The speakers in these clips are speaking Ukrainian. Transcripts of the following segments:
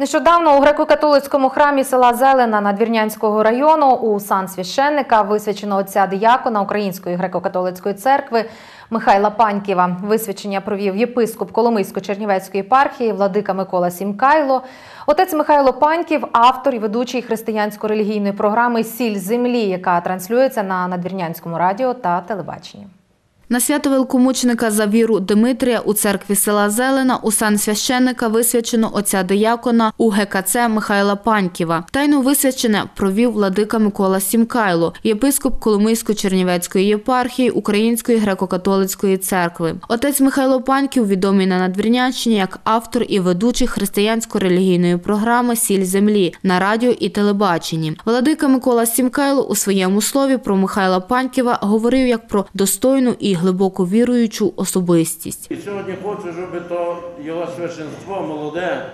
Нещодавно у греко-католицькому храмі села Зелена Надвірнянського району у сан священника висвячено отця диякона Української греко-католицької церкви Михайла Паньківа. Висвячення провів єпископ Коломийсько-Чернівецької єпархії владика Микола Сімкайло. Отець Михайло Паньків автор і ведучий християнсько-релігійної програми Сіль землі, яка транслюється на Надвірнянському радіо та телебаченні. На свято великомученика за віру Димитрія у церкві села Зелена у сан священника висвячено отця диякона у ГКЦ Михайла Паньківа. Тайно висвячене провів владика Микола Сімкайло, єпископ Коломийсько-Чернівецької єпархії Української греко-католицької церкви. Отець Михайло Паньків відомий на Надвірнянщині як автор і ведучий християнсько-релігійної програми Сіль землі на радіо і телебаченні. Владика Микола Сімкайло у своєму слові про Михайла Паньківа говорив як про достойну і глибоко віруючу особистість. І сьогодні хочу, щоб то його священство молоде,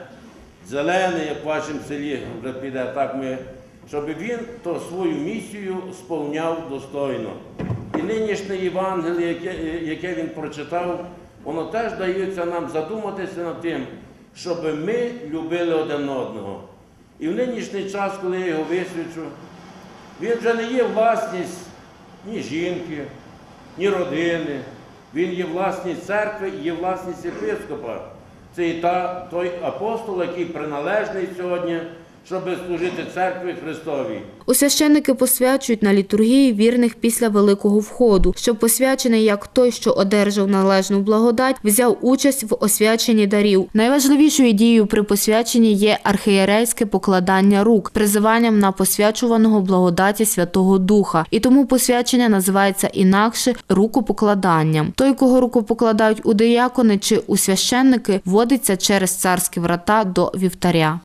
зелене, як в вашому селі вже піде, так ми, щоб він то свою місію сповняв достойно. І нинішнє Євангеліє, яке, яке він прочитав, воно теж дається нам задуматися над тим, щоб ми любили один одного. І в нинішній час, коли я його висвічу, він вже не є власність ні жінки, ні родини. Він є власність церкви і є власність єпископа. Це і та, той апостол, який приналежний сьогодні, щоб служити церкві Христовій. У священники посвячують на літургії вірних після великого входу, щоб посвячений як той, що одержав належну благодать, взяв участь в освяченні дарів. Найважливішою дією при посвяченні є архієрейське покладання рук, призиванням на посвячуваного благодаті Святого Духа. І тому посвячення називається інакше рукопокладанням. Той, кого руку покладають у диякони чи у священники, вводиться через царські врата до вівтаря.